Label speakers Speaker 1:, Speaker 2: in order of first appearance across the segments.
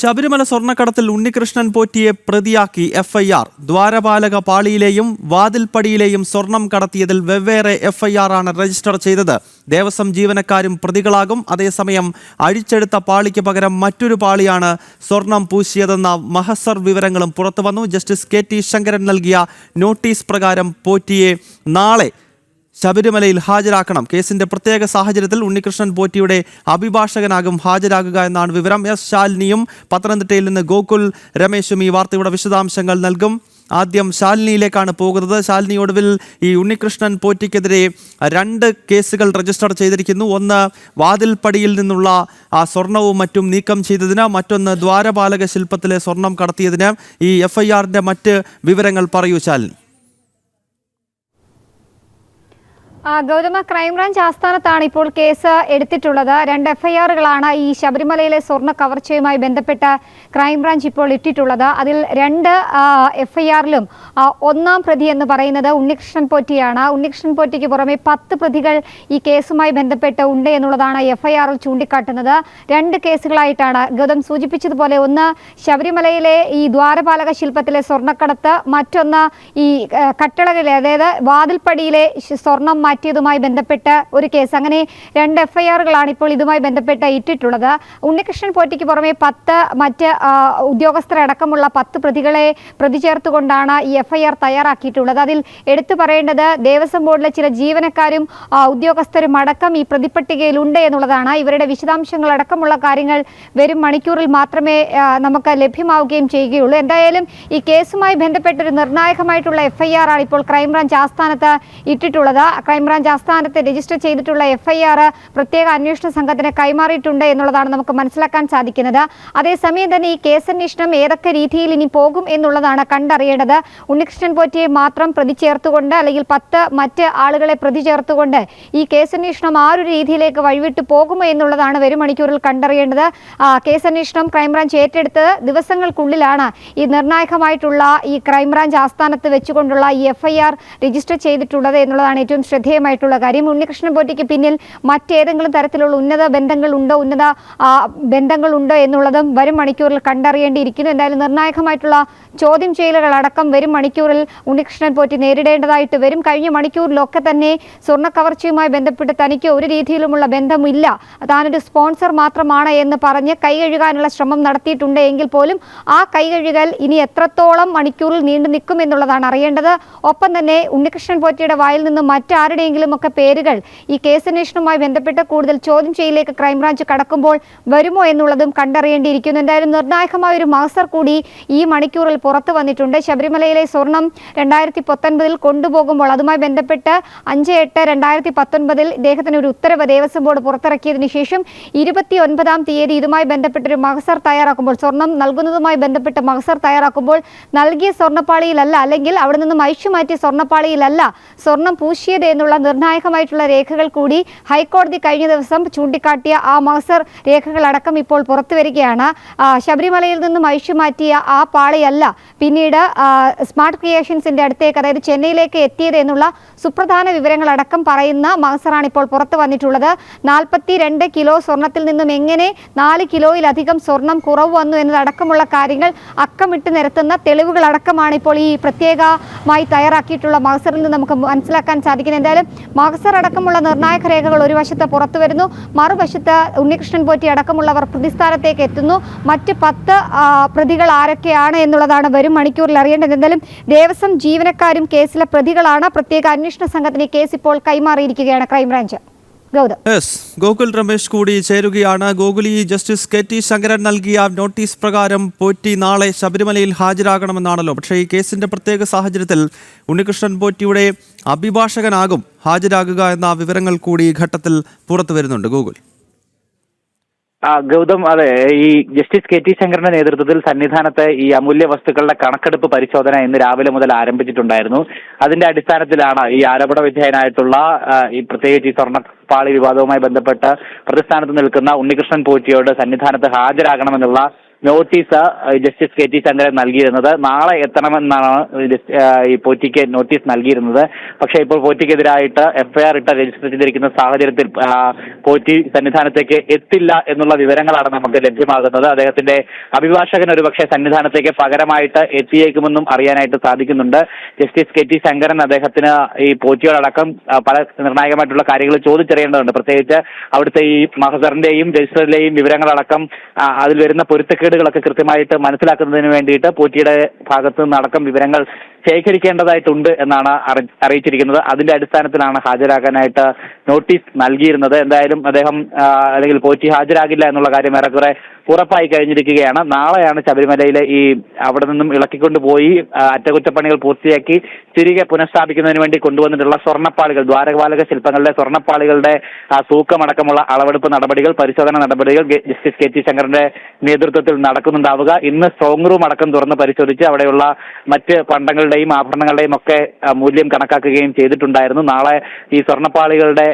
Speaker 1: ശബരിമല സ്വർണക്കടത്തിൽ ഉണ്ണികൃഷ്ണൻ പോറ്റിയെ പ്രതിയാക്കി എഫ്ഐആർ. ദ്വാരപാലക പാളിയിലെയും വാതിൽപ്പടിയിലെയും സ്വർണം കടത്തിയതിൽ വെവ്വേറെ എഫ്ഐആർ ആണ് രജിസ്റ്റർ ചെയ്തത്. ദേവസ്വം ജീവനക്കാരും പ്രതികളാകും. അതേസമയം അഴിച്ചെടുത്ത പാളിക്ക് പകരം മറ്റൊരു പാളിയാണ് സ്വർണം പൂശിയതെന്ന മഹസർ വിവരങ്ങളും പുറത്തുവന്നു. ജസ്റ്റിസ് കെ ടി ശങ്കരൻ നൽകിയ നോട്ടീസ് പ്രകാരം പോറ്റിയെ നാളെ ശബരിമലയിൽ ഹാജരാക്കണം. കേസിന്റെ പ്രത്യേക സാഹചര്യത്തിൽ ഉണ്ണികൃഷ്ണൻ പോറ്റിയുടെ അഭിഭാഷകനാകും ഹാജരാകുക എന്നാണ് വിവരം. എസ് ശാലിനിയും പത്തനംതിട്ടയിൽ നിന്ന് ഗോകുൽ രമേശും ഈ വാർത്തയുടെ വിശദാംശങ്ങൾ നൽകും. ആദ്യം ശാലിനിയിലേക്കാണ് പോകുന്നത്. ശാലിനി ഒടുവിൽ ഈ ഉണ്ണികൃഷ്ണൻ പോറ്റിക്കെതിരെ രണ്ട് കേസുകൾ രജിസ്റ്റർ ചെയ്തിരിക്കുന്നു. ഒന്ന് വാതിൽപ്പടിയിൽ നിന്നുള്ള ആ സ്വർണവും മറ്റും നീക്കം ചെയ്തതിന് മറ്റൊന്ന് ദ്വാരപാലക ശില്പത്തിലെ സ്വർണം കടത്തിയതിന്. ഈ എഫ്ഐആറിന്റെ മറ്റ് വിവരങ്ങൾ പറയൂ ശാലിനി
Speaker 2: ആ, ഗൗതമ ക്രൈംബ്രാഞ്ച് ആസ്ഥാനത്താണ് ഇപ്പോൾ കേസ് എടുത്തിട്ടുള്ളത്. രണ്ട് എഫ്ഐആറുകളാണ് ഈ ശബരിമലയിലെ സ്വർണ കവർച്ചയുമായി ബന്ധപ്പെട്ട് ക്രൈംബ്രാഞ്ച് ഇപ്പോൾ ഇട്ടിട്ടുള്ളത്. അതിൽ രണ്ട് എഫ്ഐആറിലും ഒന്നാം പ്രതി എന്ന് പറയുന്നത് ഉണ്ണികൃഷ്ണൻ പോറ്റിയാണ്. ഉണ്ണികൃഷ്ണൻ പോറ്റിക്ക് പുറമെ പത്ത് പ്രതികൾ ഈ കേസുമായി ബന്ധപ്പെട്ട് ഉണ്ട് എന്നുള്ളതാണ് എഫ്ഐആറിൽ ചൂണ്ടിക്കാട്ടുന്നത്. രണ്ട് കേസുകളായിട്ടാണ് ഗൗതം സൂചിപ്പിച്ചതുപോലെ. ഒന്ന് ശബരിമലയിലെ ഈ ദ്വാരപാലക ശില്പത്തിലെ സ്വർണക്കടത്ത്. മറ്റൊന്ന് ഈ കട്ടളകളിലെ അതായത് വാതിൽപ്പടിയിലെ സ്വർണം മാറ്റിയതുമായി ബന്ധപ്പെട്ട് ഒരു കേസ്. അങ്ങനെ രണ്ട് എഫ്ഐആറുകളാണ് ഇപ്പോൾ ഇതുമായി ബന്ധപ്പെട്ട് ഇട്ടിട്ടുള്ളത്. ഉണ്ണികൃഷ്ണൻ പോറ്റിക്ക് പുറമെ പത്ത് മറ്റ് ഉദ്യോഗസ്ഥരടക്കമുള്ള പത്ത് പ്രതികളെ പ്രതി ചേർത്തുകൊണ്ടാണ് ഈ എഫ്ഐആർ തയ്യാറാക്കിയിട്ടുള്ളത്. അതിൽ എടുത്തു പറയേണ്ടത് ദേവസ്വം ബോർഡിലെ ചില ജീവനക്കാരും ഉദ്യോഗസ്ഥരും അടക്കം ഈ പ്രതിപട്ടികയിലുണ്ട് എന്നുള്ളതാണ്. ഇവരുടെ വിശദാംശങ്ങൾ അടക്കമുള്ള കാര്യങ്ങൾ വരും മണിക്കൂറിൽ മാത്രമേ നമുക്ക് ലഭ്യമാവുകയും ചെയ്യുകയുള്ളൂ. എന്തായാലും ഈ കേസുമായി ബന്ധപ്പെട്ട ഒരു നിർണായകമായിട്ടുള്ള എഫ്ഐആർ ആണ് ഇപ്പോൾ ക്രൈംബ്രാഞ്ച് ആസ്ഥാനത്ത് ഇട്ടിട്ടുള്ളത്. ക്രൈംബ്രാഞ്ച് ആസ്ഥാനത്ത് രജിസ്റ്റർ ചെയ്തിട്ടുള്ള എഫ്ഐആർ പ്രത്യേക അന്വേഷണ സംഘത്തിന് കൈമാറിയിട്ടുണ്ട് എന്നുള്ളതാണ് നമുക്ക് മനസ്സിലാക്കാൻ സാധിക്കുന്നത്. അതേസമയം തന്നെ ഈ കേസന്വേഷണം ഏതൊക്കെ രീതിയിൽ ഇനി പോകും എന്നുള്ളതാണ് കണ്ടറിയേണ്ടത്. ഉണ്ണികൃഷ്ണൻ പോറ്റിയെ മാത്രം പ്രതി ചേർത്തുകൊണ്ട് അല്ലെങ്കിൽ പത്ത് മറ്റ് ആളുകളെ പ്രതി ചേർത്തുകൊണ്ട് ഈ കേസന്വേഷണം ആ ഒരു രീതിയിലേക്ക് വഴിവിട്ട് പോകുമോ എന്നുള്ളതാണ് വരും മണിക്കൂറിൽ കണ്ടറിയേണ്ടത് കേസന്വേഷണം ക്രൈംബ്രാഞ്ച് ഏറ്റെടുത്ത് ദിവസങ്ങൾക്കുള്ളിലാണ് ഈ നിർണായകമായിട്ടുള്ള ഈ ക്രൈംബ്രാഞ്ച് ആസ്ഥാനത്ത് വെച്ചുകൊണ്ടുള്ള ഈ എഫ്ഐആർ രജിസ്റ്റർ ചെയ്തിട്ടുള്ളത് എന്നുള്ളതാണ് ഏറ്റവും ശ്രദ്ധേയമായിട്ടുള്ള കാര്യം. ഉണ്ണികൃഷ്ണൻ പോറ്റിക്ക് പിന്നിൽ മറ്റേതെങ്കിലും തരത്തിലുള്ള ഉന്നത ബന്ധങ്ങൾ ഉണ്ടോ? ഉന്നത ബന്ധങ്ങൾ ബന്ധങ്ങളുണ്ടോ എന്നുള്ളതും വരും മണിക്കൂറിൽ കണ്ടറിയേണ്ടിയിരിക്കുന്നു. എന്തായാലും നിർണായകമായിട്ടുള്ള ചോദ്യം ചെയ്യലുകൾ അടക്കം വരും മണിക്കൂറിൽ ഉണ്ണികൃഷ്ണൻ പോറ്റി നേരിടേണ്ടതായിട്ട് വരും. കഴിഞ്ഞ മണിക്കൂറിലൊക്കെ തന്നെ സ്വർണ കവർച്ചയുമായി ബന്ധപ്പെട്ട് തനിക്ക് ഒരു രീതിയിലുമുള്ള ബന്ധമില്ല. താനൊരു സ്പോൺസർ മാത്രമാണ് എന്ന് പറഞ്ഞ് കൈകഴുകാനുള്ള ശ്രമം നടത്തിയിട്ടുണ്ട് എങ്കിൽ പോലും ആ കൈകഴുകൽ ഇനി എത്രത്തോളം മണിക്കൂറിൽ നീണ്ടു നിൽക്കും എന്നുള്ളതാണ് അറിയേണ്ടത്. ഒപ്പം തന്നെ ഉണ്ണികൃഷ്ണൻ പോറ്റിയുടെ വായിൽ നിന്ന് മറ്റാരുടെയെങ്കിലും ഒക്കെ പേരുകൾ ഈ കേസന്വേഷണവുമായി ബന്ധപ്പെട്ട് കൂടുതൽ ചോദ്യം ചെയ്യലേക്ക് ക്രൈംബ്രാഞ്ച് കടക്കുമ്പോൾ വരുമോ എന്നുള്ളതും കണ്ടറിയേണ്ടിയിരിക്കുന്നു. എന്തായാലും നിർണായകമായ ഒരു മാസ്റ്റർ കൂടി ഈ മണിക്കൂറിൽ പുറത്തു വന്നിട്ടുണ്ട്. ശബരിമലയിലെ സ്വർണം രണ്ടായിരത്തി പത്തൊൻപതിൽ കൊണ്ടുപോകുമ്പോൾ അതുമായി ബന്ധപ്പെട്ട് അഞ്ച് എട്ട് രണ്ടായിരത്തി പത്തൊൻപതിൽ ഇദ്ദേഹത്തിന് ഒരു ഉത്തരവ് ദേവസ്വം ബോർഡ് പുറത്തിറക്കിയതിന് ശേഷം ഇരുപത്തി ഒൻപതാം തീയതി ഇതുമായി ബന്ധപ്പെട്ടൊരു മഹസർ തയ്യാറാക്കുമ്പോൾ സ്വർണം നൽകുന്നതുമായി ബന്ധപ്പെട്ട് മഹസർ തയ്യാറാക്കുമ്പോൾ നൽകിയ സ്വർണപ്പാളിയിലല്ല അല്ലെങ്കിൽ അവിടെ നിന്നും അയച്ചു മാറ്റിയ സ്വർണപ്പാളിയിലല്ല സ്വർണം പൂശിയത് എന്നുള്ള നിർണായകമായിട്ടുള്ള രേഖകൾ കൂടി ഹൈക്കോടതി കഴിഞ്ഞ ദിവസം ചൂണ്ടിക്കാട്ടിയ ആ മാസർ രേഖകളടക്കം ഇപ്പോൾ പുറത്തു വരികയാണ്. ശബരിമലയിൽ നിന്നും അഴിച്ചു മാറ്റിയ ആ പാളിയല്ല പിന്നീട് സ്മാർട്ട് ക്രിയേഷൻസിന്റെ അടുത്തേക്ക് അതായത് ചെന്നൈയിലേക്ക് എത്തിയത് എന്നുള്ള സുപ്രധാന വിവരങ്ങളടക്കം പറയുന്ന മാസറാണ് ഇപ്പോൾ പുറത്തു വന്നിട്ടുള്ളത്. നാൽപ്പത്തി രണ്ട് കിലോ സ്വർണത്തിൽ നിന്നും എങ്ങനെ നാല് കിലോയിലധികം സ്വർണം കുറവ് വന്നു എന്നതടക്കമുള്ള കാര്യങ്ങൾ അക്കമിട്ട് നിരത്തുന്ന തെളിവുകളടക്കമാണ് ഇപ്പോൾ ഈ പ്രത്യേകമായി തയ്യാറാക്കിയിട്ടുള്ള മാസറിൽ നിന്ന് നമുക്ക് മനസ്സിലാക്കാൻ സാധിക്കുന്നത്. മഹസർ അടക്കമുള്ള നിർണായക രേഖകൾ ഒരു വശത്ത് പുറത്തു വരുന്നു മറുവശത്ത് ഉണ്ണികൃഷ്ണൻ പോറ്റി അടക്കമുള്ളവർ പ്രതിസ്ഥാനത്തേക്ക് എത്തുന്നു. മറ്റ് പത്ത് പ്രതികൾ ആരൊക്കെയാണ് എന്നുള്ളതാണ് വരും മണിക്കൂറിൽ അറിയേണ്ടത്. എന്തായാലും ദേവസ്വം ജീവനക്കാരും കേസിലെ പ്രതികളാണ്. പ്രത്യേക അന്വേഷണ സംഘത്തിന് കേസ് ഇപ്പോൾ കൈമാറിയിരിക്കുകയാണ് crime branch. Gautham.
Speaker 1: Yes Gokul Ramesh കൂടി ചേരുകയാണ്. ഗോകുലി ജസ്റ്റിസ് കെ ടി ശങ്കരൻ നൽകിയ നോട്ടീസ് പ്രകാരം പോറ്റി നാളെ ശബരിമലയിൽ ഹാജരാകണമെന്നാണല്ലോ. പക്ഷേ ഈ കേസിന്റെ പ്രത്യേക സാഹചര്യത്തിൽ ഉണ്ണികൃഷ്ണൻ പോറ്റിയുടെ അഭിഭാഷകനാകും ഹാജരാകുക എന്ന വിവരങ്ങൾ കൂടി ഈ ഘട്ടത്തിൽ പുറത്തു വരുന്നുണ്ട്. ഗോകുൽ.
Speaker 3: ആ ഗൗതം അതെ ഈ ജസ്റ്റിസ് കെ ടി ശങ്കറിന്റെ നേതൃത്വത്തിൽ സന്നിധാനത്ത് ഈ അമൂല്യ വസ്തുക്കളുടെ കണക്കെടുപ്പ് പരിശോധന ഇന്ന് രാവിലെ മുതൽ ആരംഭിച്ചിട്ടുണ്ടായിരുന്നു. അതിന്റെ അടിസ്ഥാനത്തിലാണ് ഈ ആരോപണ വിധേയനായിട്ടുള്ള ഈ പ്രത്യേകിച്ച് ഈ സ്വർണപ്പാളി വിവാദവുമായി ബന്ധപ്പെട്ട് പ്രതിസ്ഥാനത്ത് നിൽക്കുന്ന ഉണ്ണികൃഷ്ണൻ പോറ്റിയോട് സന്നിധാനത്ത് ഹാജരാകണമെന്നുള്ള notice justice K T Sankaran നൽകിയിരുന്നത്. നാളെ എത്തണമെന്നാണ് ഈ പോറ്റിക്ക് നോട്ടീസ് നൽകിയിരുന്നത്. പക്ഷേ ഇപ്പോൾ പോറ്റിക്കെതിരായിട്ട് എഫ്ഐആർ ഇട്ട രജിസ്റ്റർ ചെയ്തിരിക്കുന്ന സാഹചര്യത്തിൽ പോറ്റി സന്നിധാനത്തേക്ക് എത്തില്ല എന്നുള്ള വിവരങ്ങളാണ് നമുക്ക് ലഭ്യമാകുന്നത്. അദ്ദേഹത്തിന്റെ അഭിഭാഷകൻ ഒരുപക്ഷെ സന്നിധാനത്തേക്ക് പകരമായിട്ട് എത്തിയേക്കുമെന്നും അറിയാനായിട്ട് സാധിക്കുന്നുണ്ട്. ജസ്റ്റിസ് കെ ടി ശങ്കരൻ അദ്ദേഹത്തിന് ഈ പോറ്റിയോടക്കം പല നിർണായകമായിട്ടുള്ള കാര്യങ്ങൾ ചോദിച്ചറിയേണ്ടതുണ്ട്. പ്രത്യേകിച്ച് അവിടുത്തെ ഈ മഹസറിന്റെയും രജിസ്റ്ററിലെയും വിവരങ്ങളടക്കം അതിൽ വരുന്ന പൊരുത്തക്കേടുകളൊക്കെ കൃത്യമായിട്ട് മനസ്സിലാക്കുന്നതിന് വേണ്ടിയിട്ട് പോറ്റിയുടെ ഭാഗത്ത് നിന്നടക്കം വിവരങ്ങൾ ശേഖരിക്കേണ്ടതായിട്ടുണ്ട് എന്നാണ് അറിയിച്ചിരിക്കുന്നത്. അതിന്റെ അടിസ്ഥാനത്തിലാണ് ഹാജരാകാനായിട്ട് നോട്ടീസ് നൽകിയിരുന്നത്. എന്തായാലും അദ്ദേഹം അല്ലെങ്കിൽ പോറ്റി ഹാജരാകില്ല എന്നുള്ള കാര്യം ഏറെക്കുറെ ഉറപ്പായി കഴിഞ്ഞിരിക്കുകയാണ്. നാളെയാണ് ശബരിമലയിലെ ഈ അവിടെ നിന്നും ഇളക്കിക്കൊണ്ട് പോയി അറ്റകുറ്റപ്പണികൾ പൂർത്തിയാക്കി തിരികെ പുനഃസ്ഥാപിക്കുന്നതിന് വേണ്ടി കൊണ്ടുവന്നിട്ടുള്ള സ്വർണപ്പാളികൾ ദ്വാരപാലക ശില്പങ്ങളുടെ സ്വർണപ്പാളികളുടെ തൂക്കമടക്കമുള്ള അളവെടുപ്പ് നടപടികൾ പരിശോധന നടപടികൾ ജസ്റ്റിസ് കെ ടി ശങ്കറിന്റെ നേതൃത്വത്തിൽ നടക്കുന്നുണ്ടാവുക. ഇന്ന് സ്ട്രോങ് റൂം അടക്കം തുറന്ന് പരിശോധിച്ച് അവിടെയുള്ള മറ്റ് പണ്ടങ്ങളുടെയും ആഭരണങ്ങളുടെയും ഒക്കെ മൂല്യം കണക്കാക്കുകയും ചെയ്തിട്ടുണ്ടായിരുന്നു. നാളെ ഈ സ്വർണപ്പാളികളുടെ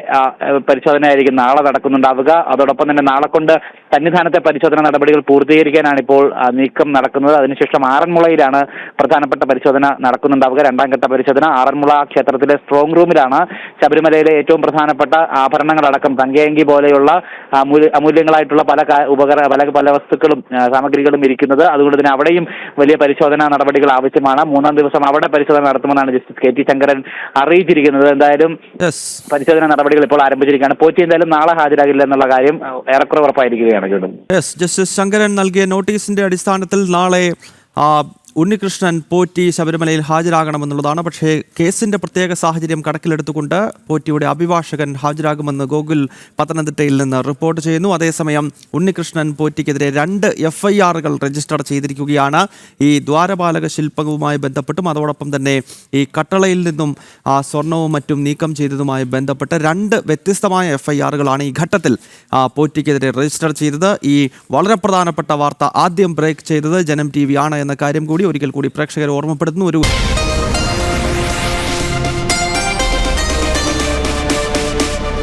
Speaker 3: പരിശോധന പരിശോധനയായിരിക്കും നാളെ നടക്കുന്നുണ്ടാവുക. അതോടൊപ്പം തന്നെ നാളെ കൊണ്ട് സന്നിധാനത്തെ പരിശോധന നടപടികൾ പൂർത്തീകരിക്കാനാണ് ഇപ്പോൾ നീക്കം നടക്കുന്നത്. അതിനുശേഷം ആറന്മുളയിലാണ് പ്രധാനപ്പെട്ട പരിശോധന നടക്കുന്നുണ്ടാവുക. രണ്ടാം ഘട്ട പരിശോധന ആറന്മുള ക്ഷേത്രത്തിലെ സ്ട്രോങ് റൂമിലാണ് ശബരിമലയിലെ ഏറ്റവും പ്രധാനപ്പെട്ട ആഭരണങ്ങളടക്കം തങ്കയങ്കി പോലെയുള്ള അമൂല്യ അമൂല്യങ്ങളായിട്ടുള്ള പല ഉപകര പല പല വസ്തുക്കളും സാമഗ്രികളും ഇരിക്കുന്നത്. അതുകൊണ്ട് തന്നെ അവിടെയും വലിയ പരിശോധനാ നടപടികൾ ആവശ്യമാണ്. മൂന്നാം ദിവസം അവിടെ പരിശോധന നടത്തുമെന്നാണ് ജസ്റ്റിസ് കെ ടി ശങ്കരൻ അറിയിച്ചിരിക്കുന്നത്. എന്തായാലും പരിശോധന നടപടികൾ ഇപ്പോൾ ആരംഭിച്ചിരിക്കുകയാണ്. പോറ്റി എന്തായാലും നാളെ ഹാജരാകില്ല എന്നുള്ള കാര്യം ഏറെക്കുറെ ഉറപ്പായിരിക്കുകയാണ്
Speaker 1: ജസ്റ്റിസ് ശങ്കരൻ നൽകിയ നോട്ടീസിന്റെ അടിസ്ഥാനത്തിൽ നാളെ ഉണ്ണികൃഷ്ണൻ പോറ്റി ശബരിമലയിൽ ഹാജരാകണമെന്നുള്ളതാണ്. പക്ഷേ കേസിന്റെ പ്രത്യേക സാഹചര്യം കണക്കിലെടുത്തുകൊണ്ട് പോറ്റിയുടെ അഭിഭാഷകൻ ഹാജരാകുമെന്ന് ഗോകുൽ പത്തനംതിട്ടയിൽ നിന്ന് റിപ്പോർട്ട് ചെയ്യുന്നു. അതേസമയം ഉണ്ണികൃഷ്ണൻ പോറ്റിക്കെതിരെ രണ്ട് എഫ് ഐ ആറുകൾ രജിസ്റ്റർ ചെയ്തിരിക്കുകയാണ്. ഈ ദ്വാരപാലക ശില്പവുമായി ബന്ധപ്പെട്ടും അതോടൊപ്പം തന്നെ ഈ കട്ടളയിൽ നിന്നും ആ സ്വർണവും മറ്റും നീക്കം ചെയ്തതുമായി ബന്ധപ്പെട്ട് രണ്ട് വ്യത്യസ്തമായ എഫ് ഐ ആറുകളാണ് ഈ ഘട്ടത്തിൽ പോറ്റിക്കെതിരെ രജിസ്റ്റർ ചെയ്തത്. ഈ വളരെ പ്രധാനപ്പെട്ട വാർത്ത ആദ്യം ബ്രേക്ക് ചെയ്തത് ജനം ടി വി ആണ് എന്ന കാര്യം കൂടി ഒരിക്കൽ കൂടി പ്രേക്ഷകരെ ഓർമ്മപ്പെടുത്തുന്ന ഒരു